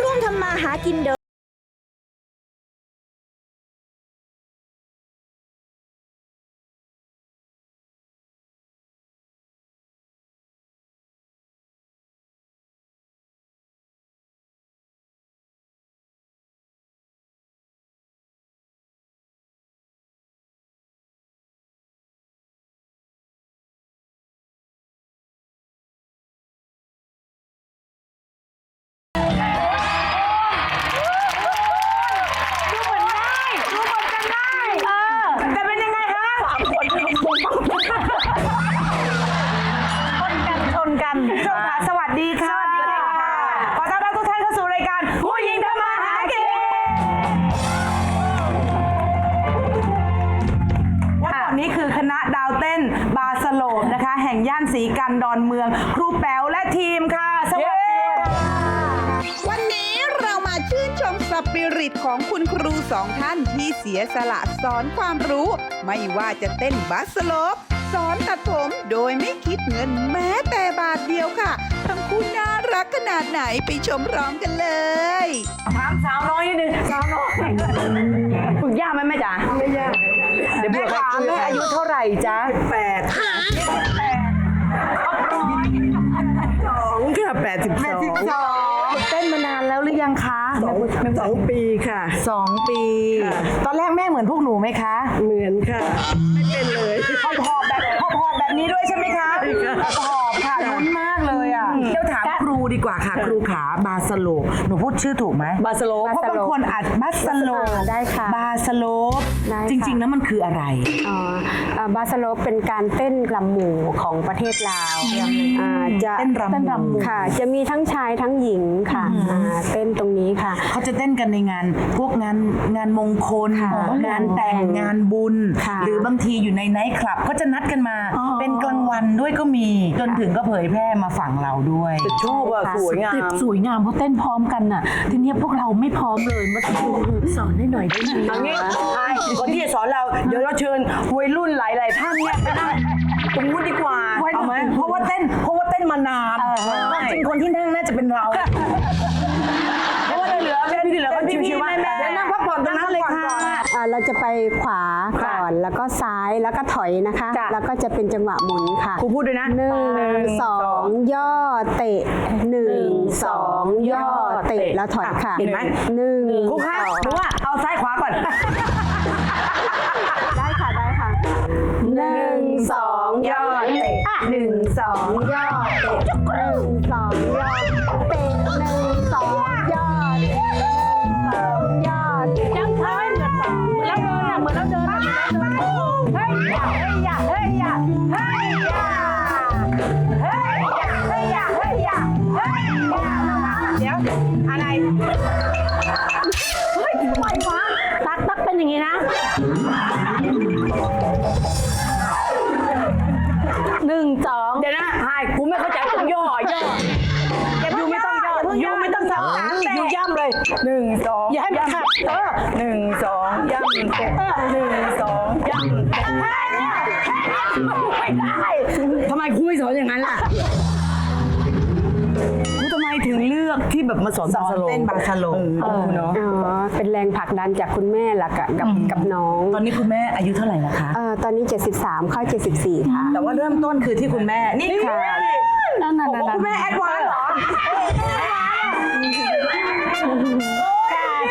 ร่วมทำมาหากินโดย ศรีกันดอนเมือง ครูแป๋วและทีมค่ะ สวัสดีค่ะวันนี้เรามาชื่นชมสปิริตของคุณครูสองท่านที่เสียสละสอนความรู้ ไม่ว่าจะเต้นบัสโลปสอนตัดผมโดยไม่คิดเงินแม้แต่บาทเดียวค่ะ ทั้งคู่น่ารักขนาดไหนไปชมพร้อมกันเลย ถามสาวน้อยนิดนึงสาวน้อยฝึกยากไหมแม่จ๋าไม่ยากเดี๋ยวแม่ถามแม่อายุเท่าไหร่จ๊ะแป ค่ะแปดสิบสองสองเต้นมานานแล้วหรือยังคะสองปีค่ะ สองปี ค่ะ ตอนแรกแม่เหมือนพวกหนูไหมคะเหมือนค่ะ ไม่เป็นเลยหอบหอบแบบหอบหอบแบบนี้ด้วยใช่ไหมคะใช่ค่ะหอ ดีกว่าค่ะ ครูขาบาสโลปหนูพูดชื่อถูกไหมบาสโลปเพราะบางคนอาจบาสโลปอ่าได้ค่ะบาสโลปได้ค่ะ จริงๆแล้วมันคืออะไรอ๋ออ่าบาสโลปเป็นการเต้นรำหมู่ของประเทศลาวอ่าจะเต้นรำหมู่ ค่ะ จะมีทั้งชายทั้งหญิงค่ะอ่าเต้นตรงนี้ค่ะ เขาจะเต้นกันในงานพวกงานงานมงคล ค่ะงานแต่งงานบุญ ค่ะ หรือบางทีอยู่ในไนท์คลับ ก็จะนัดกันมา เป็นกลางวันด้วยก็มี จนถึงก็เผยแพร่มาฝั่งเราด้วยชอบอะสวยงาม สวยงามเพราะเต้นพร้อมกันน่ะ ทีเนี้ยพวกเราไม่พร้อมเลยมาสอนให้หน่อยได้ไหมอันนี้ใช่ก่อนที่จะสอนเราเดี๋ยวเราเชิญวัยรุ่นหลายๆท่านเนี่ยไปนั่งตรงนู้นดีกว่าเอาไหมเพราะว่าเต้นเพราะว่าเต้นมานานจริงคนที่นั่งน่าจะเป็นเรา นที่เหลือก็ชิวๆมาเดี๋ยวนั่งพักผ่อนตรงนั้นเลยค่ะอ่าเราจะไปขวาก่อนแล้วก็ซ้ายแล้วก็ถอยนะคะ จ้ะ แล้วก็จะเป็นจังหวะหมุนค่ะครูพูดด้วยนะหนึ่หนึ่งงสองย่อเตะหนึ่งสองย่อเตะแล้วถอยค่ะเห็นไหม หนึ่งครูคะหนูว่าเอาซ้ายขวาก่อน ได้ค่ะได้ค่ะหนึ่งสองย่อเตะหนึ่งสองย่อเตะหนึ่งสองย่อเตะ อะไรตักตักเป็นอย่างนี้นะหนึ่งสองเดี๋ยวนะไฮกูไม่เข้าใจต้องย่อย่อยูไม่ต้องย่อยูไม่ต้องย่อยูย่ำเลยหนึ่งสองอย่าให้มันขัดเออหนึ่งสองย่ำเตะหนึ่งสองย่ำเตะไม่ได้ทำไมครูไม่สอนอย่างนั้นล่ะ แบบมาสอนสอนเต้นบาสโลปเออเนาะอ๋อเป็นแรงผลักดันจากคุณแม่ล่ะกับกับกับน้อง ตอนนี้คุณแม่อายุเท่าไหร่แล้วคะเอ่อตอนนี้ 73 เข้า 74 ค่ะ แต่ว่าเริ่มต้นคือที่คุณแม่นี่ค่ะนั่นนั่นนั่นคุณแม่แอดวานซ์เหรอ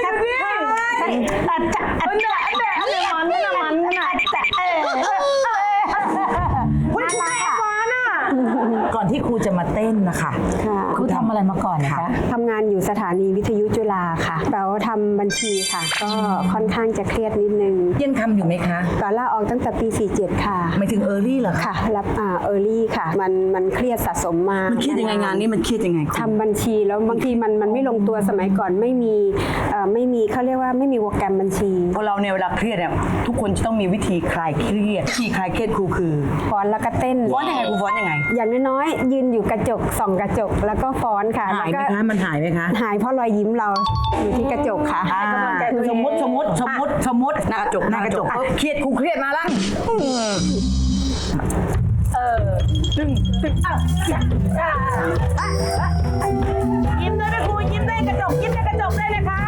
จะพี่อัดจะอัดจะอัดจะอันนี้มันนี่มันนี่นะแต่ จะมาเต้นนะคะค่ะครูทำอะไรมาก่อนนะคะทำงานอยู่สถานีวิทยุจุฬาค่ะแปลว่าทำบัญชีค่ะ ก็ค่อนข้างจะเครียดนิดนึง ยังทำอยู่ไหมคะก่อนลาออกตั้งแต่ปี 47 ค่ะหมายถึงเออร์ลี่เหรอคะค่ะรับอ่าเออร์ลี่ค่ะ มันมันเครียดสะสมมามันเครียดยังไงงานนี้มันเครียดยังไงทำบัญชีแล้วบางทีมันมันไม่ลงตัวสมัยก่อนไม่มีเอ่อไม่มีเขาเรียกว่าไม่มีโปรแกรมบัญชีพอเราเนี่ยเวลาเครียดเนี่ยทุกคนจะต้องมีวิธีคลายเครียดวิธีคลายเครียดครูคือฟ้อนแล้วก็เต้นฟ้อนยังไงครูฟ้อนยังไง อย่างน้อยๆยืนอยู่กระจกส่องกระจกแล้วก็ฟ้อนค่ะหายไหมแล้วก็คะมันหายไหมคะหายเพราะรอยยิ้มเราอยู่ที่กระจกค่ะสมมติสมมติสมมติสมมติหน้ากระจกหน้ากระจกปุ๊บเครียดครูเครียดมาแล้วเอตึงตึงอะอะอะอะยิ้มได้ไหมครูยิ้มได้กระจกยิ้มได้กระจกได้เลยค่ะ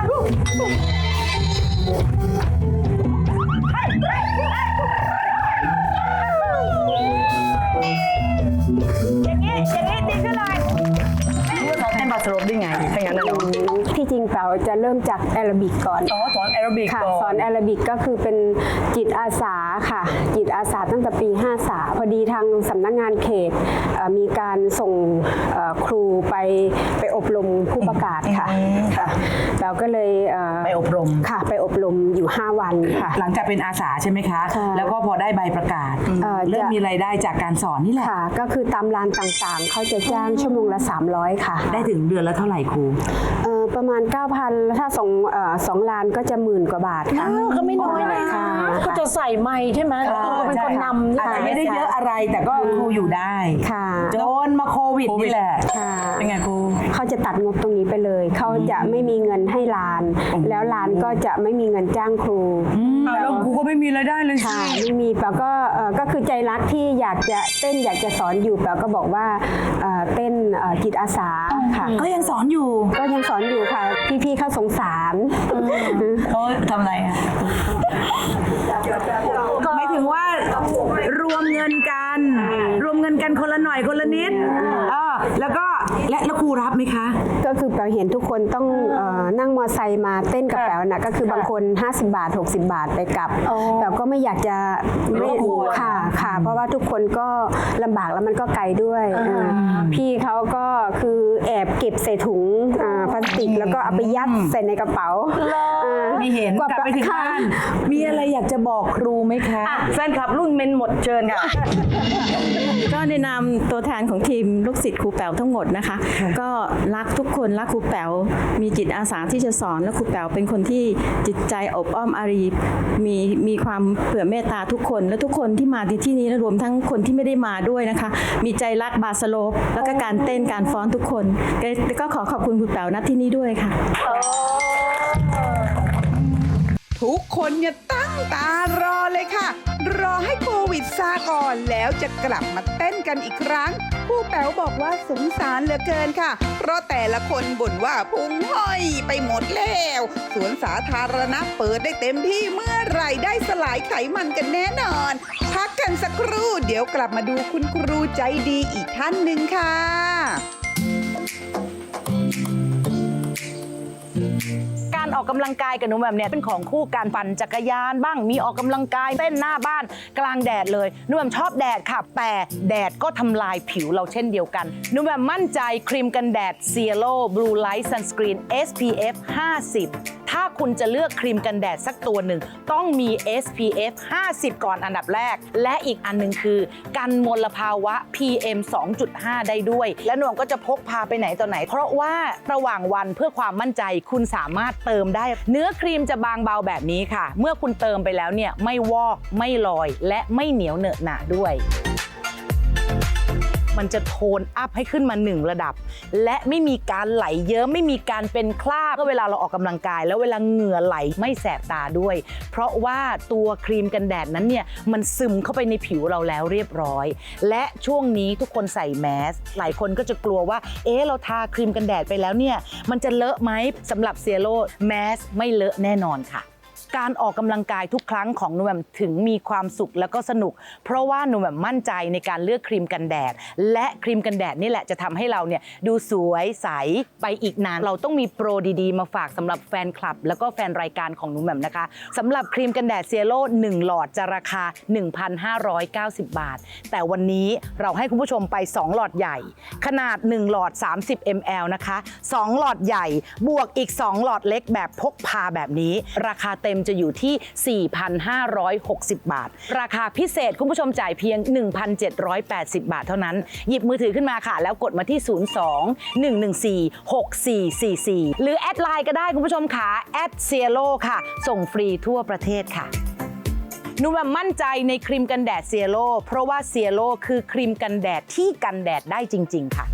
ที่จริงเป๋าจะเริ่มจากแอโรบิกก่อน อ๋อสอนแอโรบิกค่ะก่อนสอนแอโรบิกก็คือเป็นจิตอาสาค่ะ จิตอาสาตั้งแต่ปี 53 พอดีทางสำนักงานเขตเอ่อมีการส่งเอ่อครู ไปไปอบรมผู้ประกาศค่ะค่ะ เราก็เลยเไปอบรมค่ะ ไปอบรมอยู่ 5 วันค่ะ หลังจากเป็นอาสาใช่ไหมคะค่ะแล้วก็พอได้ใบประกาศเอ่อเริ่มจะมีรายได้จากการสอนนี่แหละค่ะ ก็คือตามร้านต่างๆ เขาจะจ้างชั่วโมงละ 300 ค่ะ ได้ถึงเดือนละเท่าไหร่ครูเอ่อประมาณ 9,000ถ้าสองเอ่อสองล้านก็จะหมื่นกว่าบาทค่ะก็ไม่น้อยนะค่ะ ก็จะใส่ไม้ใช่ไหมแล้วก็เป็นคนนำอาจจะไม่ได้เยอะอะไรแต่ก็ครูอยู่ได้ค่ะจนมาโควิดนี่แหละค่ะเป็นไงครู เขาจะตัดงบตรงนี้ไปเลย เขาจะไม่มีเงินให้ลาน แล้วลานก็จะไม่มีเงินจ้างครู แล้วครูก็ไม่มีรายได้เลยค่ะไม่มีแปลก็เอ่อก็คือใจรักที่อยากจะเต้นอยากจะสอนอยู่แปลก็บอกว่าเอ่อเต้นเอ่อจิตอาสาค่ะก็ยังสอนอยู่ ก็ยังสอนอยู่ค่ะ พี่ๆเขาสงสารเขาทำอะไรอะหมายถึงว่ารวมเงินกัน รวมเงินกันคนละหน่อยคนละนิดเออแล้วก็ และแล้วครูรับไหมคะ ก็คือแปลเห็นทุกคนต้องเอ่อนั่งมอไซค์มาเต้นกับแปลนะก็คือบางคน 50 บาท 60 บาทไปกลับแปลก็ไม่อยากจะไม่รบกวนค่ะค่ะ เพราะว่าทุกคนก็ลำบากแล้วมันก็ไกลด้วยเออพี่เขาก็คือแอบเก็บใส่ถุงอ่าพลาสติกแล้วก็เอาไปยัดใส่ในกระเป๋าอ่า ไม่เห็นว่ากลับไปถึงค่ะบ้านมีอะไรอยากจะบอกครูไหมคะ แฟนคลับรุ่นเมนหมดเชิญค่ะ ก็ในนามตัวแทนของทีมลูกศิษย์ครูแป๋วทั้งหมดนะคะ ก็รักทุกคนรักครูแป๋วมีจิตอาสาที่จะสอนและครูแป๋วเป็นคนที่จิตใจอบอ้อมอารีมีมีความเผื่อเมตตาทุกคน และทุกคนที่มาที่ที่นี้และรวมทั้งคนที่ไม่ได้มาด้วยนะคะ มีใจรักบาสโลปแล้วก็การเต้นการฟ้อนทุกคนก็ก็ขอขอบคุณครูแป๋วณที่นี้ด้วยค่ะ ทุกคนเนี่ยตั้งตารอเลยค่ะ รอให้โควิดซาก่อนแล้วจะกลับมาเต้นกันอีกครั้ง ผู้แป๋วบอกว่าสงสารเหลือเกินค่ะ เพราะแต่ละคนบ่นว่าพุงห้อยไปหมดแล้ว สวนสาธารณะเปิดได้เต็มที่เมื่อไหรได้สลายไขมันกันแน่นอน พักกันสักครู่ เดี๋ยวกลับมาดูคุณครูใจดีอีกท่านหนึ่งค่ะ การออกกำลังกายกับหนูแบบเนี้ยเป็นของคู่การปั่นจักรยานบ้างมีออกกำลังกายเต้นหน้าบ้านกลางแดดเลยหนูแบบชอบแดดค่ะ แต่แดดก็ทำลายผิวเราเช่นเดียวกันหนูแบบมั่นใจครีมกันแดด Cielo Blue Light Sunscreen SPF 50ถ้าคุณจะเลือกครีมกันแดดสักตัวหนึ่ง ต้องมี SPF 50 ก่อนอันดับแรก และอีกอันหนึงคือ กันมลภาวะ PM 2.5 ได้ด้วย และหนวมก็จะพกพาไปไหนต่อไหน เพราะว่าระหว่างวันเพื่อความมั่นใจคุณสามารถเติมได้ เนื้อครีมจะบางเบาแบบนี้ค่ะ เมื่อคุณเติมไปแล้วเนี่ยไม่วอกไม่ลอย และไม่เหนียวเหนอะหนะด้วย มันจะโทนอัพให้ขึ้นมาหนึ่งระดับ และไม่มีการไหลเยอะไม่มีการเป็นคราบเมื่อเวลาเราออกกำลังกาย แล้วเวลาเหงื่อไหลไม่แสบตาด้วย เพราะว่าตัวครีมกันแดดนั้นเนี่ยมันซึมเข้าไปในผิวเราแล้วเรียบร้อย และช่วงนี้ทุกคนใส่แมสหลายคนก็จะกลัวว่า เอ๊ะเราทาครีมกันแดดไปแล้วเนี่ยมันจะเลอะไหมสำหรับเซียโรแมสไม่เลอะแน่นอนค่ะ การออกกำลังกายทุกครั้งของหนูแหม่มถึงมีความสุขแล้วก็สนุก เพราะว่าหนูแหม่มมั่นใจในการเลือกครีมกันแดด และครีมกันแดดนี่แหละจะทำให้เราเนี่ยดูสวยใสไปอีกนานเราต้องมีโปรดีๆ มาฝากสำหรับแฟนคลับ แล้วก็แฟนรายการของหนูแหม่มนะคะสำหรับครีมกันแดดเซโร่1หลอดจะราคา 1,590 บาท แต่วันนี้เราให้คุณผู้ชมไป 2 หลอดใหญ่ ขนาด 1 หลอด 30 ml นะคะ 2 หลอดใหญ่บวกอีก 2 หลอดเล็กแบบพกพาแบบนี้ ราคาเต็มจะอยู่ที่ 4,560 บาท ราคาพิเศษคุณผู้ชมจ่ายเพียง 1,780 บาทเท่านั้น หยิบมือถือขึ้นมาค่ะ แล้วกดมาที่ 02 114 6444 หรือแอดไลน์ก็ได้คุณผู้ชมค่ะแอดเซียโลค่ะ ส่งฟรีทั่วประเทศค่ะหนูแบบมั่นใจในครีมกันแดดเซียโ o เพราะว่าเซียโ o คือครีมกันแดดที่กันแดดได้จริง ๆ ค่ะ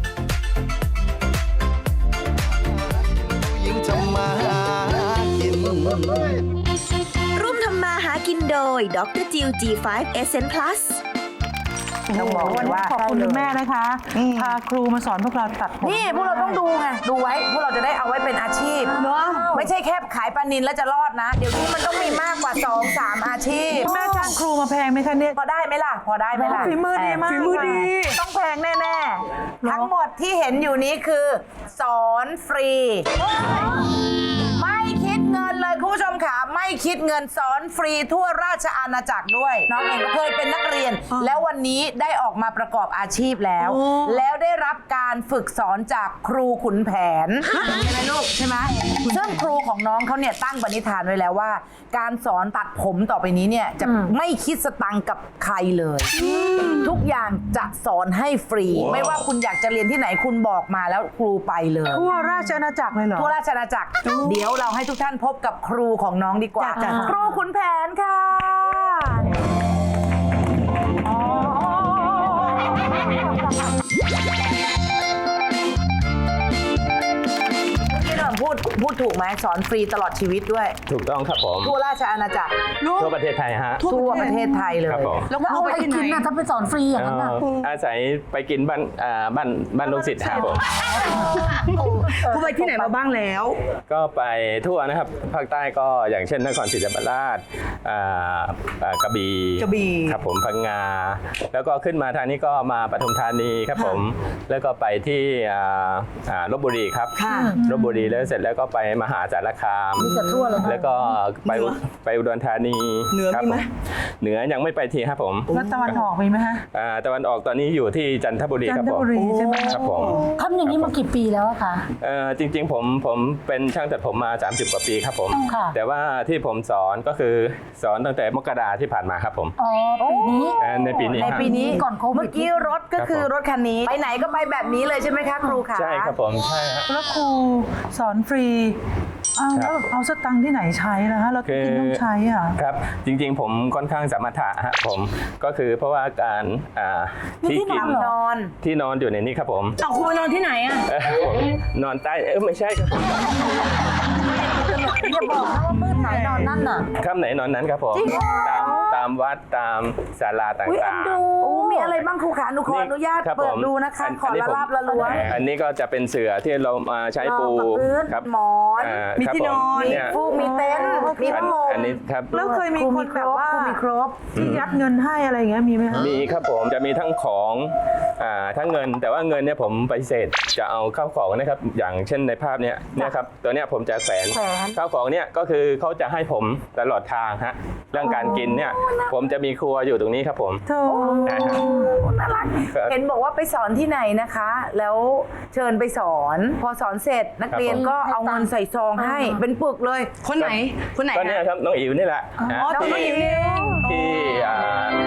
ยิ่งทำมาหากิน กินโดยดรจิว G5 Essence Plus ต้องบอกเลยว่าขอบคุณคุณแม่นะคะพาครูมาสอนพวกเราตัดผมนี่พวกเราต้องดูไงดูไว้ พวกเราจะได้เอาไว้เป็นอาชีพเนาะไม่ใช่แค่ขายปลานินแล้วจะรอดนะ เดี๋ยวนี้มันต้องมีมากกว่า2อสามอาชีพแม่จ้างครูมาแพงไหมคะเนี่ยพอได้ไหมล่ะพอได้ไหมล่ะฝีมือดีมากฝีมือดีต้องแพงแน่ๆทั้งหมดที่เห็นอยู่นี้คือ สอนฟรี ผู้ชมค่ะไม่คิดเงินสอนฟรีทั่วราชอาณาจักรด้วย น้องเองเคยเป็นนักเรียน แล้ววันนี้ได้ออกมาประกอบอาชีพแล้ว แล้วได้รับการฝึกสอนจากครูขุนแผนใช่ไหมลูกใช่ไหมซึ่งครูของน้องเขาเนี่ยตั้งปณิธานไว้แล้วว่า การสอนตัดผมต่อไปนี้เนี่ยจะไม่คิดสตังค์กับใครเลย ทุกอย่างจะสอนให้ฟรี ไม่ว่าคุณอยากจะเรียนที่ไหนคุณบอกมาแล้วครูไปเลย ทั่วราชอาณาจักรเลยเหรอทั่วราชอาณาจักรเดี๋ยวเราให้ทุกท่านพบกับครูของน้องดีกว่า จ้ะ ครูขุนแผนค่ะพี่หน่อ ดพูดถูกไหมสอนฟรีตลอดชีวิตด้วย ถูกต้องครับผมทั่วราชอาณาจักรทั่วประเทศไทยฮะ ทั่วประเทศไทยเลย ครับผม แล้วเอาไปกินนะถ้าไปสอนฟรีอย่างนั้นนะเอ่ออาศัยไปกินบ้านอ่าบ้านบ้านลูกศิษย์ครับผมครูไปที่ไหนมาบ้างแล้ว ก็ไปทั่วนะครับภาคใต้ก็อย่างเช่นนครศรีธรรมราชอ่าอ่ากระบี่กระบี่ ครับผมพังงา แล้วก็ขึ้นมาทางนี้ก็มาปทุมธานีครับผม แล้วก็ไปที่อ่าอ่าลบบุรีครับค่ะ ลบบุรีแล้วเสร็จแล้วก็ไปมหาสารคามจะทั่วเลยแล้วก็ไปอุไปอุดรธานีเหนือครับมีไหม ผเหนือยังไม่ไปทีครับผมแล้วตะวันออกมีไหมฮะอ่าตะวันออกตอนนี้อยู่ที่จันทบุรีจัครับนทผม บุรีใช่ไหมครับผม ทำอย่างนี้มากี่ปีแล้วอะคะ เอ่อจริงๆผมผมเป็นช่างตัดผมมา 30 กว่าปีครับผม ค่ะ แต่ว่าที่ผมสอนก็คือสอนตั้งแต่มกราที่ผ่านมาครับผมอ๋อปีนี้ เอ่อในปีนี้ในฮะปีนี้ก่อนโควิด เมื่อกี้รถก็คือรถคันนี้ ไปไหนก็ไปแบบนี้เลยใช่ไหมคะครูคะ ใช่ครับผมใช่ฮะแล้วครูสอนฟรีอ้าวครับแล้วเอาสตังค์ที่ไหนใช้นะฮะเรากินต้องใช้อะ ครับ จริงๆ ผมค่อนข้างสมรรถะฮะผมก็คือเพราะว่าการอ่าที่กินนอนที่นอนอยู่ในนี้ครับผมเอาครูไปนอนที่ไหนอะเอ่อผมนอนใต้เออไม่ใช่ครับผมอย่าบอกนะว่ามืดไหนนอนนั่นน่ะค่ำไหนนอนนั้นครับผมตามตามวัดตามศาลาต่างๆโอ้ มีอะไรบ้างครูขาหนูขออนุญาตครับเปิผดมดูนะคะนขอนี้ละผมลาบละล้วงอันนี้ก็จะเป็นเสือที่เรามาใช้ปูรองกับพื้นครับหมอนามีครับที่ผนอนมีเนี่ยฟูกมีเต็นท์มีอัผ้านห่มอันนี้ครับ แล้วเคยมีครูคมีนคแบรบบว่าครูมีครบที่ยัดเงินให้อะไรอย่างเงี้ยมีไหมฮะมีครับผมจะมีทั้งของอ่าทั้งเงิน แต่ว่าเงินเนี่ยผมปฏิเสธจะเอาเข้าของนะครับอย่างเช่นในภาพเนี้ยเนี่ยครับตัวเนี้ยผมจะแขวนแขวนข้าวของเนี่ยก็คือเขาจะให้ผมตลอดทางฮะเรื่องการกินเนี่ยผมจะมีครัวอยู่ตรงนี้ครับผมโธ่ใช่ครับน่ารักครับเห็นบอกว่าไปสอนที่ไหนนะคะ แล้วเชิญไปสอน พอสอนเสร็จนักเรียนก็เอาเงินใส่ซองให้ เป็นปึกเลยคนไหน คนไหนก็เนี่ยฮะครับน้องอิ๋วนี่แหละนะน้องอิ๋วที่อ่า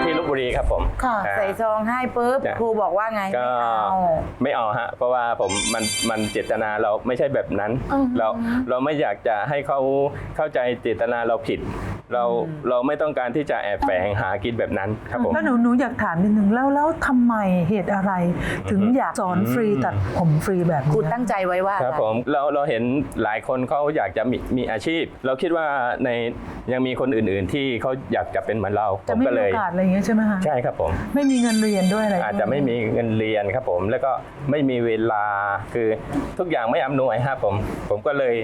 ที่ลบบุรีครับผมค่ะอ่า ใส่ซองให้ปุ๊บจ้ะ ครูบอกว่าไงก็ไม่เอาไม่เอาฮะเพราะว่าผมมันมันเจตนาเราไม่ใช่แบบนั้น เราเราไม่อยากจะให้เขาเข้าใจเจตนาเราผิด เราเราไม่ต้องการที่จะแอบแฝงหากินแบบนั้นครับผม แล้วหนูหนูอยากถามนิดนึงแล้วแล้วทำไมเหตุอะไร ถึงอยากสอนฟรีตัดผมฟรีแบบครูนี้ตั้งใจไว้ว่าครับอะไรผมเราเราเห็นหลายคนเขาอยากจะมีมีอาชีพ เราคิดว่าในยังมีคนอื่นๆ ที่เขาอยากจะเป็นเหมือนเราผจะมไม่ก็มีเลโอยกาสอะไรอย่างเงี้ยใช่ไหมคะใช่ครับผม ไม่มีเงินเรียนด้วยอะไรด้วยอาจจะไม่มีเงินเรียนครับผม แล้วก็ไม่มีเวลาคือทุกอย่างไม่อำนวยครับผม ผมก็เลย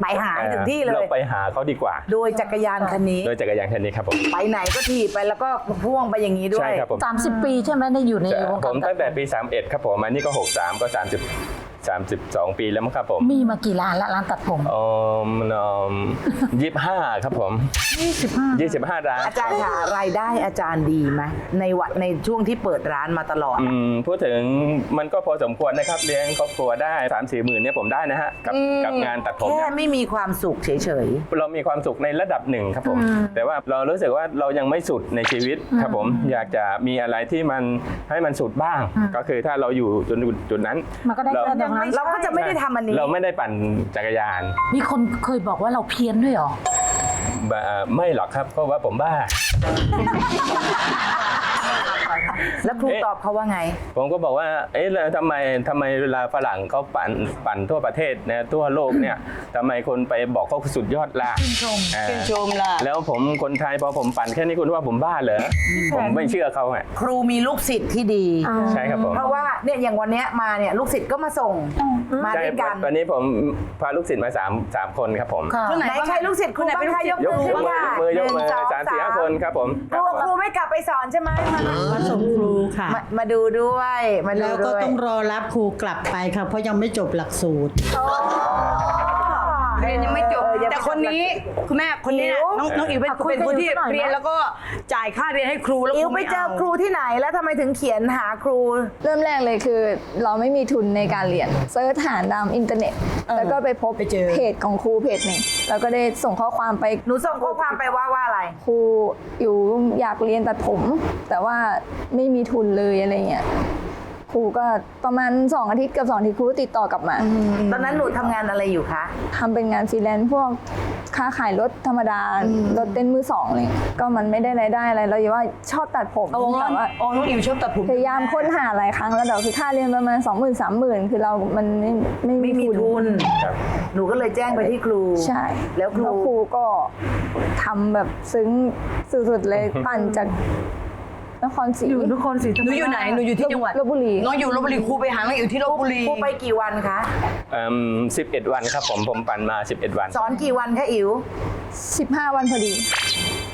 ไปหาให้ถึงที่เลเราย ไปหาเขาดีกว่า โดยจักรยานคันนี้ โดยจักรยานคันนี้ครับผม ไปไหนก็ถีบไปแล้วก็พ่วงไปอย่างนี้ด้วยใช่ครับผม สามสิบปีใช่ไหมได้อยู่ในวงผการมตั้งแต่ปี 31 ครับผมอันนี้ก็ 63 ก็ 30 32 ปีแล้วมั้งครับผมมีมากี่ร้านละร้านตัดผมเอ่อมันยี่ห้าครับผม 25 25 ร้านอาจารย์ค่ะรายได้อาจารย์ดีไหมในวัดในช่วงที่เปิดร้านมาตลอด อืมพูดถึงมันก็พอสมควรนะครับเลี้ยงครอบครัวได้3 4หมื่นเนี่ยผมได้นะฮะกับกับงานตัดผมแค่เนี่ยไม่มีความสุขเฉย เรามีความสุขในระดับหนึ่งครับผม แต่ว่าเรารู้สึกว่าเรายังไม่สุดในชีวิตครับผมอยากจะมีอะไรที่มันให้มันสุดบ้าง ก็คือถ้าเราอยู่จุดจุดนั้นมันก็ได้เรา แค่ตรงนั้นๆเราก็จะไม่ได้ทำอันนี้ เราไม่ได้ปั่นจักรยานมีคนเคยบอกว่าเราเพี้ยนด้วยเหรอ บะไม่หรอกครับเพราะว่าผมบ้า แล้วครูตอบเขาว่าไง ผมก็บอกว่า เอ๊ะแล้วทำไมทำไมเวลาฝรั่งเขาปั่นปั่นทั่วประเทศนะทั่วโลกเนี่ยทำไมคนไปบอกเขาสุดยอดล่ะชื่นชมชื่นชมล่ะ แล้วผมคนไทยพอผมปั่นแค่นี้คุณว่าผมบ้าเหรอ ผมไม่เชื่อเขาไงครูมีลูกศิษย์ที่ดี ใช่ครับผม เพราะว่าเนี่ยอย่างวันเนี้ยมาเนี่ยลูกศิษย์ก็มาส่งมาใช่ด้วยกันวันนี้ผมพาลูกศิษย์มาสามสามคนครับผมไหนใครลูกศิษย์ครูบ้างคะยกยกมือมืขึ้อนค่ะมือยกมือหนึ่งสามสี่ห้าคนครับผมกลัวครูไม่กลับไปสอนใช่ไหมมามาส่งครูค่ะ มามาดูด้วยมาดูแล้วก็ด้วยต้องรอรับครูกลับไปค่ะ เพราะยังไม่จบหลักสูตร เรียนยังไม่จบแต่คนนี้คุณแม่คนนี้นะน้องน้องอิ๋วเป็นเป็นคนที่เรียนแล้วก็จ่ายค่าเรียนให้ครูแล้วอิวครูไปม่เจอครูที่ไหนแล้วทำไมถึงเขียนหาครู เริ่มแรกเลยคือเราไม่มีทุนในการเรียนเซิร์ชหาตามอินเทอร์เน็ต แล้วก็ไปพบเพจของครูเพจหนึ่งแล้วก็ได้ส่งข้อความไปหนูส่งข้อความไปว่าว่าอะไร ครูอยู่อยากเรียนตัดผม แต่ว่าไม่มีทุนเลยอะไรเงี้ย ครูก็ประมาณ2อาทิตย์กับ2อาทิตย์ครูก็ติดต่อกลับมาตอนนั้นหนูทำงานอะไรอยู่คะทำเป็นงานฟรีแลนซ์พวกค้าขายรถธรรมดารถเต้นมือสองเลยก็มันไม่ได้รายได้อะไรเราอย่าว่าชอบตัดผมโอ้แต่ว่าโอ้น้องอิ๋วชอบตัดผมพยายามค้นหาหลายครั้งแล้วแต่คือค่าเรียนประมาณ2 0 0 0 0 3 0 0 0คือเรามันไม่ไม่ไม่มีทุน หนูก็เลยแจ้งไปที่ครู ใช่ แล้วครูครูก็ทำแบบซึ้งสุดๆเลยปั่นจาก นครศรีอยู่นครศรีธรรหมนูราชอยู่ไหนหนูอยู่ที่จังหวัดลบบุรีน้องอยู่ลบบุรีครูไปหาน้องอิ๋วที่ลบบุรีครูไปกี่วันคะ สิบเอ็ดวันครับผมผมปั่นมา 11 วัน สอนกี่วันคะอิ๋ว 15 วันพอดี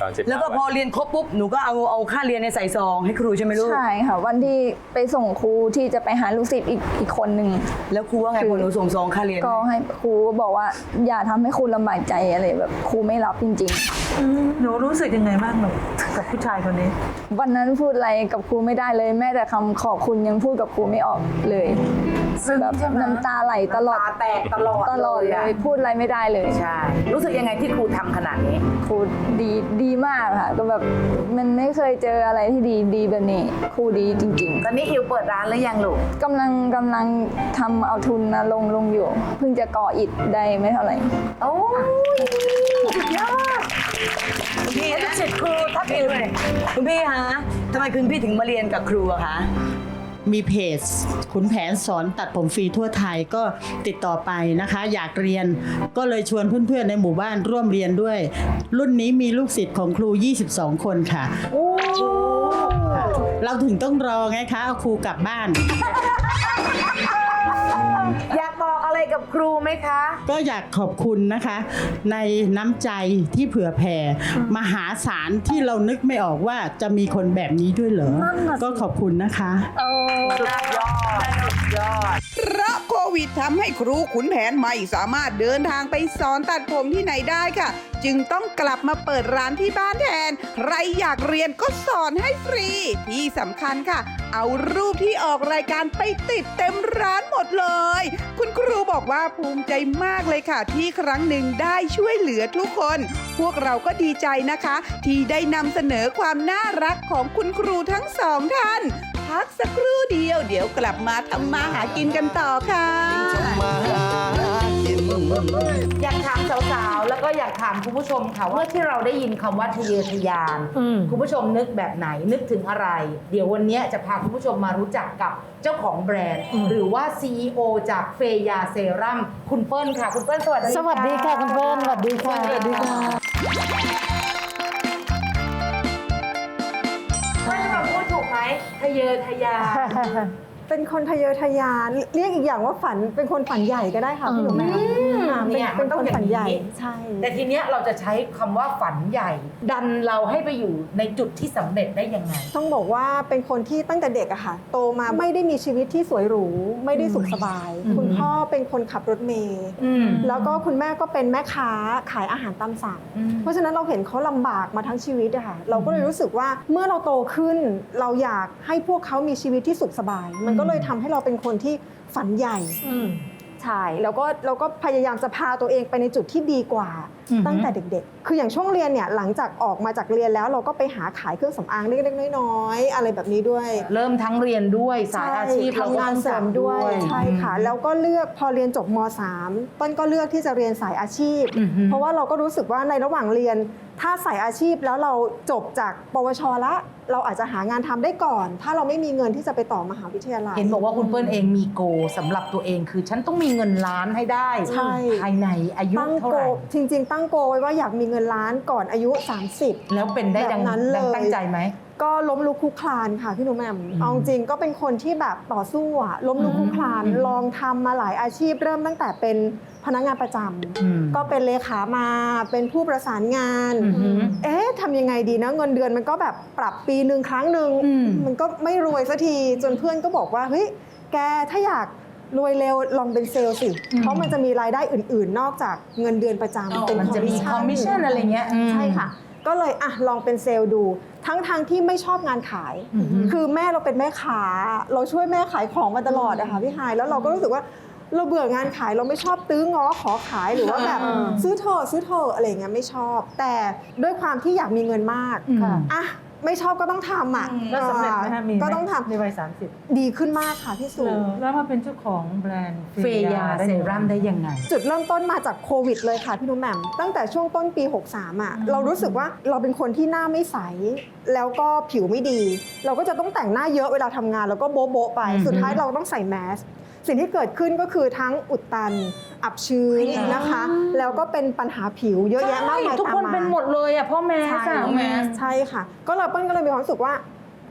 ตอนสิบแล้วก็พอเรียนครบปุ๊บหนูก็เอาเอาค่าเรียนในใส่ซองให้ครูใช่ไหมลูก ใช่ค่ะ วันที่ไปส่งครูที่จะไปหาลูกศิษย์อีกอีกคนหนึ่ง แล้วครูว่าไงพอหนูส่งซองค่าเรียนก็ให้ครูบอกว่าอย่าทำให้ครูลำบากใจอะไรแบบครูไม่รับจริง หนูรู้สึกยังไงบ้างหนูกับผู้ชายคนนี้ ๆ วันนั้นพูดอะไรกับครูไม่ได้เลย แม้แต่คำขอบคุณยังพูดกับครูไม่ออกเลย แบบน้ำตาไหลตลอดตาแตกตลอดตลอดเลอะยพูดอะไรไม่ได้เลยใช่ รู้สึกยังไงที่ครูทำขนาดนี้ ครูดีดีมากค่ะ ก็แบบมันไม่เคยเจออะไรที่ดีดีแบบนี้ครูดีจริง ตอนนี้อิ๋วเปิดร้านหรือยังลูก ๆกำลังกำลังทำเอาทุนนะลงลงอยู่ เพิ่งจะก่ออิฐได้ไม่เท่าไหร่ โอ้ยสุดยอดพี่ลูนะกศิษย์ครูทับอิ๋วคุณพี่คะทำไมคุณพี่ถึงมาเรียนกับครูอะคะ มีเพจขุนแผนสอนตัดผมฟรีทั่วไทยก็ติดต่อไปนะคะ อยากเรียนก็เลยชวนเพื่อนๆในหมู่บ้านร่วมเรียนด้วย รุ่นนี้มีลูกศิษย์ของครู 22 คนค่ะค่ะเราถึงต้องรอไงคะเอาครูกลับบ้าน อยากบอก อะไรกับครูไหมคะ ก็อยากขอบคุณนะคะ ในน้ำใจที่เผื่อแผ่มหาศาลที่เรานึกไม่ออกว่าจะมีคนแบบนี้ด้วยเหรอก็ขอบคุณนะคะสุดยอดสุดยอด เพราะโควิดทำให้ครูขุนแผนไม่สามารถเดินทางไปสอนตัดผมที่ไหนได้ค่ะ จึงต้องกลับมาเปิดร้านที่บ้านแทน ใครอยากเรียนก็สอนให้ฟรี ที่สำคัญค่ะ เอารูปที่ออกรายการไปติดเต็มร้านหมดเลย คุณครูบอกว่าภูมิใจมากเลยค่ะ ที่ครั้งหนึ่งได้ช่วยเหลือทุกคน พวกเราก็ดีใจนะคะ ที่ได้นำเสนอความน่ารักของคุณครูทั้งสองท่าน พักสักครู่เดียว เดี๋ยวกลับมาทำมาหากินกันต่อค่ะมาหากินอยากถามสาวๆ แล้วก็อยากถามคุณผู้ชมค่ะว่าเมื่อที่เราได้ยินคำว่าทะเยอทะยานคุณผู้ชมนึกแบบไหนนึกถึงอะไร เดี๋ยววันนี้จะพาคุณผู้ชมมารู้จักกับเจ้าของแบรนด์ หรือว่า CEO จากเฟยาเซรั่มคุณเปิ้ลค่ะ คุณเปิ้ลสวัสดีสวัสดีค่ะคุณเปิ้ลสวัสดีค่ะสวัสดีค่ะเอทะยานเป็นคนทะเยอทะยาน เรียกอีกอย่างว่าฝันเป็นคนฝันใหญ่ก็ได้ค่ะพี่หนูแม่อ่าเป็นเนี่ยมัเป็นนต้องคนอย่างฝันใหญ่นี้ใช่แต่ทีเนี้ยเราจะใช้คำว่าฝันใหญ่ ดันเราให้ไปอยู่ในจุดที่สำเร็จได้ยังไง ต้องบอกว่าเป็นคนที่ตั้งแต่เด็กอะค่ะ โตมาไม่ได้มีชีวิตที่สวยหรู ไม่ได้สุขสบาย คุณพ่อเป็นคนขับรถเมล์อืมแล้วก็คุณแม่ก็เป็นแม่ค้าขายอาหารตามสั่งอืมเพราะฉะนั้นเราเห็นเขาลำบากมาทั้งชีวิตอะค่ะเราก็เลยรู้สึกว่าเมื่อเราโตขึ้นเราอยากให้พวกเขามีชีวิตที่สุขสบาย มันก็เลยทำให้เราเป็นคนที่ฝันใหญ่ ใช่แล้วก็เราก็พยายามจะพาตัวเองไปในจุดที่ดีกว่า ตั้งแต่เด็กๆ คืออย่างช่วงเรียนเนี่ยหลังจากออกมาจากเรียนแล้วเราก็ไปหาขายเครื่องสำอางเล็กๆน้อยๆอะไรแบบนี้ด้วย เริ่มทั้งเรียนด้วยสายอาชีพใช่ทำงานเสริมด้วยใช่ค่ะแล้วก็เลือกพอเรียนจบม .3 ต้นก็เลือกที่จะเรียนสายอาชีพ เพราะว่าเราก็รู้สึกว่าในระหว่างเรียน ถ้าสายอาชีพแล้วเราจบจากปวชละเราอาจจะหางานทำได้ก่อน ถ้าเราไม่มีเงินที่จะไปต่อมหาวิทยาลัย เห็นบอกว่าคุณเปิ้ลเองมีโกสำหรับตัวเองคือฉันต้องมีเงินล้านให้ได้ใช่ภายในอายุตั้งเท่าโกไหร่จริงๆตั้งโกไว้ว่าอยากมีเงินล้านก่อนอายุ 30 แล้วเป็นได้ดังแบบนั้นเลยดังตั้งใจไหม ก็ล้มลุกคลุกคลานค่ะพี่หนูแหม่มเอาจริงก็เป็นคนที่แบบต่อสู้อะล้มลุกคลุกคลานลองทำมาหลายอาชีพเริ่มตั้งแต่เป็นพนักงานประจอืมำก็เป็นเลขามาเป็นผู้ประสานงานอือหือเอ๊ะทำยังไงดีนะเงินเดือนมันก็แบบปรับปีหนึ่งครั้งหนึ่งอืมมันก็ไม่รวยสักทีจนเพื่อนก็บอกว่าเฮ้ยแกถ้าอยาก รวยเร็วลองเป็นเซลล์สิเพราะมันจะมีรายได้อื่น ๆ นอกจากเงินเดือนประจำเป็นมันจะมีคอมมิชชั่นอะไรเงี้ยอืมใช่ค่ะ ก็เลยอะลองเป็นเซลล์ดู ทั้งทางๆที่ไม่ชอบงานขายคือแม่เราเป็นแม่ค้าเราช่วยแม่ขายของมาตลอดอะค่ะพี่ฮายแล้วเราก็รู้สึกว่าเราเบื่องานขายเราไม่ชอบตื้อง้อขอขายหรือว่าแบบซื้อเถอะซื้อเถอะอะไรอย่างเงี้ยไม่ชอบ แต่ด้วยความที่อยากมีเงินมาก ค่ะ อะ ไม่ชอบก็ต้องทำอะแล้วสำเร็จไหมฮะมีไหมก็ต้องทในวัยำดีขึ้นมากค่ะพี่30สุแล้วมาเป็นเจ้าของแบรนด์เฟยาเซรั่มได้ยังไง จุดเริ่มต้นมาจากโควิดเลยค่ะพี่นุ่มแหม่มตั้งแต่ช่วงต้นปี 63อะเรารู้สึกว่าเราเป็นคนที่หน้าไม่ใส แล้วก็ผิวไม่ดี เราก็จะต้องแต่งหน้าเยอะเวลาทำงาน แล้วก็โบ๊ะโบ๊ะไป อือฮึสุดท้ายเราต้องใส่แมส สิ่งที่เกิดขึ้นก็คือทั้งอุดตัน อับชื้นนะคะ แล้วก็เป็นปัญหาผิวเยอะแยะมากมายทุกตามคนมาเป็นหมดเลยอะพ่อแม่ใช่สาวแม่ใช่ค่ะ ก็เราเปิ้ลก็เลยมีความรู้สึกว่า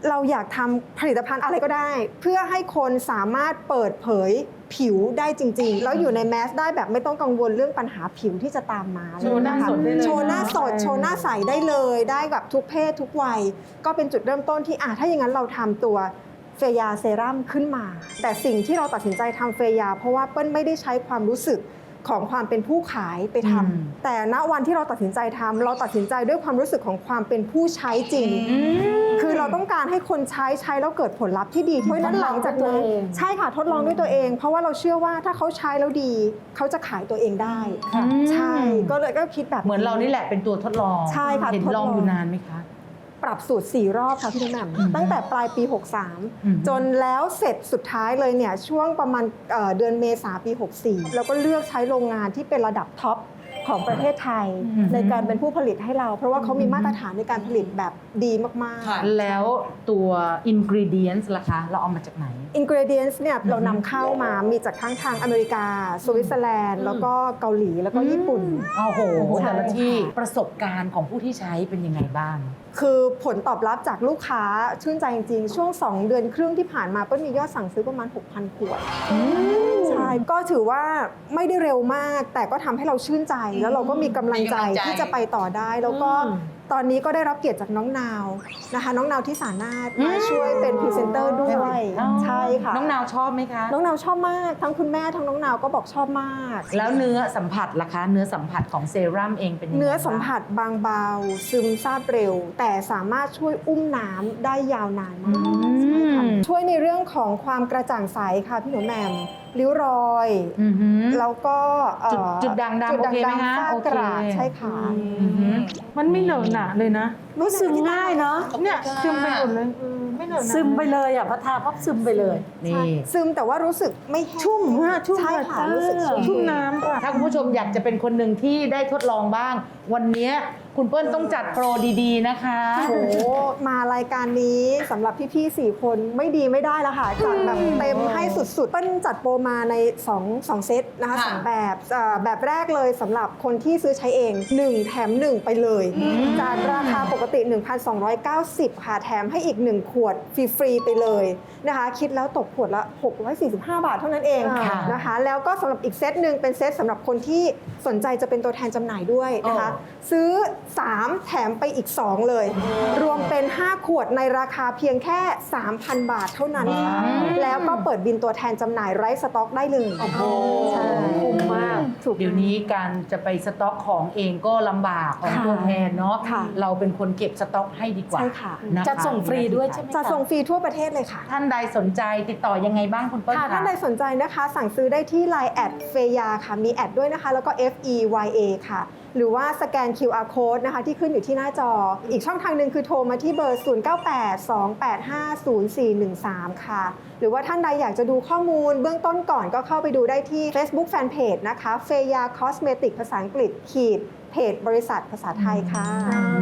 เราอยากทำผลิตภัณฑ์อะไรก็ได้ เพื่อให้คนสามารถเปิดเผยผิวได้จริง ๆ แล้วอยู่ในแมสได้แบบไม่ต้องกังวลเรื่องปัญหาผิวที่จะตามมาโชว์หน้าะคะสดได้เลยโชว์หน้าสดโชว์หน้าใสได้เลย ได้แบบทุกเพศทุกวัย ก็เป็นจุดเริ่มต้นที่อะถ้าอย่างนั้นเราทำตัว เฟยาเซรั่มขึ้นมา แต่สิ่งที่เราตัดสินใจทำเฟยา เพราะว่าเปิ้ลไม่ได้ใช้ความรู้สึกของความเป็นผู้ขายไปทำอืมแต่ณวันที่เราตัดสินใจทำเราตัดสินใจด้วยความรู้สึกของความเป็นผู้ใช้จริง คือเราต้องการให้คนใช้ใช้แล้วเกิดผลลัพธ์ที่ดีเพราะฉะนั้นหลังจากนั้นใช่ค่ะทดลองด้วยตัวเอง เพราะว่าเราเชื่อว่าถ้าเขาใช้แล้วดี เขาจะขายตัวเองได้ใช่ก็เลยก็คิดแบบเหมือนเรานี่แหละเป็นตัวทดลองใช่ค่ะเห็นทดลลอองงอยู่นานไหมคะ ปรับสูตร 4 รอบค่ะพี่นุ่มแหม่มตั้งแต่ปลายปีอืม63 จนแล้วเสร็จสุดท้ายเลยเนี่ยช่วงประมาณเอ่อเดือนเมษาปี 64 แล้วก็เลือกใช้โรงงานที่เป็นระดับท็อปของประเทศไทยในการเป็นผู้ผลิตให้เรา เพราะว่าเขามีมาตรฐานในการผลิตแบบดีมากๆ แล้วตัว ingredients ล่ะคะเราเอามาจากไหนอินก e เดียนส์เนี่ยเรานำเข้ามามีจากทั้งทางอเมริกา สวิตเซอร์แลนด์ แล้วก็เกาหลีแล้วก็ญี่ปุ่นโอ้โหใช่แต่ละที่ค่ะประสบการณ์ของผู้ที่ใช้เป็นยังไงบ้าง คือผลตอบรับจากลูกค้าชื่นใจจริงๆ ช่วง 2 เดือนครึ่งที่ผ่านมาเปิ้ลมียอดสั่งซื้อประมาณ 6,000 ขวดใช่ก็ถือว่าไม่ได้เร็วมาก แต่ก็ทำให้เราชื่นใจแล้วเราก็มีกำลังใจมีกำลังใจ ที่จะไปต่อได้แล้วก็ ตอนนี้ก็ได้รับเกียรติจากน้องนาวนะคะ น้องนาวที่สานาถมาช่วยเป็นพรีเซนเตอร์ด้วยใช่ค่ะน้องนาวชอบไหมคะ น้องนาวชอบมาก ทั้งคุณแม่ทั้งน้องนาวก็บอกชอบมาก แล้วเนื้อสัมผัสล่ะคะ เนื้อสัมผัสของเซรั่มเองเป็นยังไงเนื้อสัมบ้างผัสบางเบา ซึมซาบเร็ว แต่สามารถช่วยอุ้มน้ำได้ยาวนานมากใช่ค่ะช่วยในเรื่องของความกระจ่างใสค่ะพี่หนูแหม่มริ้วรอยอือหือ แล้วก็เอ่อจุดจุดด่างดำจุดด่างโอเคไหมคะดำฝ้าโอเคกระใช่ค่ะอือหือมันไม่เหนอะหนะเลยนะ รู้สึกง่ายเนาะเนี่ยซึมไปหมดเลยเออไม่เหนอะหนะซึมไปเลยอะพอทาปั๊บซึมไปเลย นี่ ซึมแต่ว่ารู้สึกไม่แห้งชุ่มฮะชุ่มใช่ค่ะค่ะรู้สึกชุ่ม ชุ่มน้ำค่ะ ถ้าคุณผู้ชมอยากจะเป็นคนหนึ่งที่ได้ทดลองบ้าง วันนี้ คุณเปิ้ลต้องจัดโปรดีๆนะคะโอ้โหมารายการนี้สำหรับพี่ๆสี่คนไม่ดีไม่ได้แล้วค่ะจัดแบบเต็มให้สุดๆ เปิ้ลจัดโปรมาใน2 2เซตนะคะสองแบบเอ่อแบบแรกเลยสำหรับคนที่ซื้อใช้เอง 1 แถม 1 ไปเลยจากราคาปกติ 1,290 ค่ะแถมให้อีก 1 ขวดฟรีๆไปเลยนะคะ คิดแล้วตกขวดละ 645 บาทเท่านั้นเองค่ะนะคะ แล้วก็สำหรับอีกเซตหนึ่งเป็นเซตสำหรับคนที่สนใจจะเป็นตัวแทนจำหน่ายด้วยนะคะ ซื้อ 3 แถมไปอีก 2 เลย รวมเป็น 5 ขวดในราคาเพียงแค่ 3,000 บาทเท่านั้นค่ะแล้วก็เปิดบินตัวแทนจำหน่ายไร้สต็อกได้เลยใช่คุ้มมากถูกเดี๋ยวนี้การจะไปสต็อกของเองก็ลำบากของค่ะตัวแทนเนาะค่ะเราเป็นคนเก็บสต็อกให้ดีกว่าใช่ค่ะนคจะส่งฟรีด้วยใช่ไหมจะส่งฟรีทั่วประเทศเลยค่ะ ท่านใดสนใจติดต่อยังไงบ้างคุณเปิ้ลค่ะคะท่านใดสนใจนะคะ สั่งซื้อได้ที่ Line แอดเฟยาค่ะมีแอดด้วยนะคะ แล้วก็ F E Y A ค่ะ หรือว่าสแกน QR code นะคะที่ขึ้นอยู่ที่หน้าจอ อีกช่องทางหนึ่งคือโทรมาที่เบอร์ 0982850413 ค่ะหรือว่าท่านใดอยากจะดูข้อมูลเบื้องต้นก่อนก็เข้าไปดูได้ที่ Facebook Fanpage นะคะเฟยาคอสเมติกภาษาอังกฤษขีดเพจบริษัทภาษาไทยค่ะ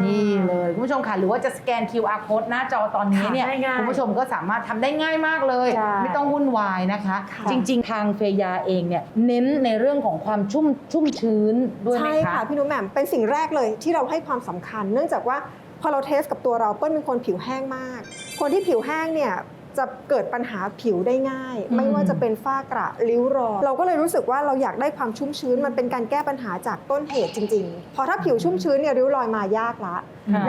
นี่เลยคุณผู้ชมค่ะหรือว่าจะสแกน QR code หน้าจอตอนนี้เนี่ยค่ะง่ายๆคุณผู้ชมก็สามารถทำได้ง่ายมากเลย ใช่ไม่ต้องวุ่นวายนะคะ ค่ะ จริง ๆ ทางเฟยาเองเนี่ยเน้นในเรื่องของความชุ่มชุ่มชื้นด้วยไหมใช่คะ ค่ะพี่หนุ่มแหม่มเป็นสิ่งแรกเลยที่เราให้ความสำคัญ เนื่องจากว่าพอเราเทสกับตัวเราเปิ้ลเป็นคนผิวแห้งมาก คนที่ผิวแห้งเนี่ย จะเกิดปัญหาผิวได้ง่าย ไม่ว่าจะเป็นฝ้ากระริ้วรอยเราก็เลยรู้สึกว่าเราอยากได้ความชุ่มชื้นมันเป็นการแก้ปัญหาจากต้นเหตุจริงๆ พอถ้าผิวชุ่มชื้นเนี่ยริ้วรอยมายากละ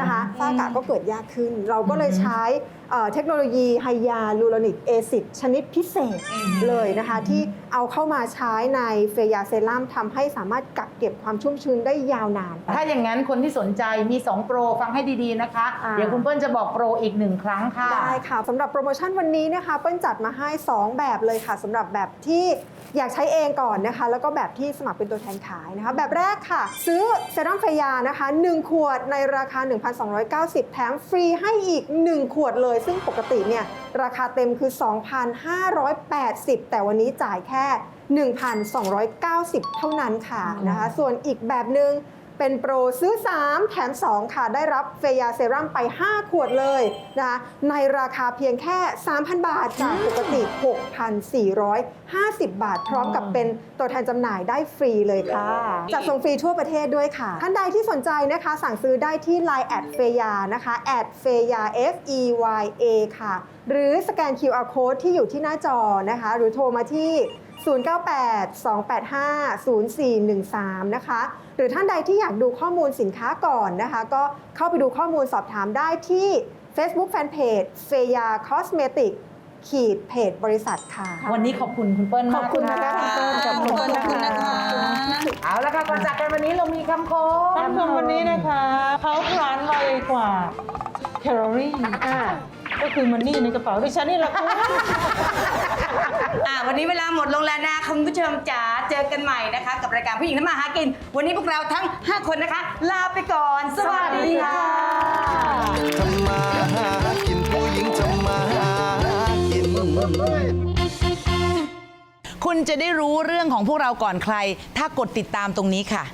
นะคะฝ้ากระก็เกิดยากขึ้น เราก็เลยใช้เอ่อเทคโนโลยีไฮยาลูโรนิกแอซิดชนิดพิเศษเลยนะคะ ที่เอาเข้ามาใช้ในเฟยาเซรั่มทำให้สามารถกักเก็บความชุ่มชื้นได้ยาวนาน ถ้าอย่างนั้นคนที่สนใจมี 2 โปรฟังให้ดีๆนะคะอ่าเดี๋ยวคุณเปิ้ลจะบอกโปรอีกหนึ่งครั้งค่ะ ได้ค่ะสำหรับโปรโมชั่นวันนี้นะคะ เปิ้ลจัดมาให้ 2 แบบเลยค่ะสำหรับแบบที่อยากใช้เองก่อนนะคะ แล้วก็แบบที่สมัครเป็นตัวแทนขายนะคะ แบบแรกค่ะ ซื้อเซรั่มเฟยานะคะ 1 ขวดในราคา 1,290 แถมฟรีให้อีก 1 ขวดเลยซึ่งปกติเนี่ยราคาเต็มคือ 2,580 แต่วันนี้จ่ายแค่ 1,290 เท่านั้นค่ะนะคะ ส่วนอีกแบบหนึ่ง เป็นโปรซื้อ 3 แถม 2 ค่ะ ได้รับเฟยาเซรั่มไป 5 ขวดเลยนะคะในราคาเพียงแค่ 3,000 บาทจากปกติ 6,450 บาท พร้อมกับเป็นตัวแทนจำหน่ายได้ฟรีเลยค่ะจัดส่งฟรีทั่วประเทศด้วยค่ะ ท่านใดที่สนใจนะคะ สั่งซื้อได้ที่ Line แอดเฟยานะคะแอดเฟยา F E Y A ค่ะ หรือสแกน QR code ที่อยู่ที่หน้าจอนะคะ หรือโทรมาที่ 098-285-0413 นะคะ หรือท่านใดที่อยากดูข้อมูลสินค้าก่อนนะคะ ก็เข้าไปดูข้อมูลสอบถามได้ที่ Facebook Fanpage เฟยาคอสเมติกขีดเพจบริษัทค่ะ วันนี้ขอบคุณคุณเปิ้ลขมาอกบคุณนะคะคุณเปิ้ลขอบคุณนะคะเอาละค่ะก่อนจากกันวันนี้เรามีคำคมคำคมวันนี้นะคะเผาผลาญไวกว่าแคลอรี่ ก็คือมันนี่ในกระเป๋าดิฉันนี่แหละค่ะอ่าวันนี้เวลาหมดลงแล้วนะคุณผู้ชมจ๋าเจอกันใหม่นะคะ กับรายการผู้หญิงทำมาหากิน วันนี้พวกเราทั้ง 5 คนนะคะ ลาไปก่อน สวัสดีค่ะทำมาหากินผู้หญิงทำมาหากินคุณจะได้รู้เรื่องของพวกเราก่อนใคร ถ้ากดติดตามตรงนี้ค่ะ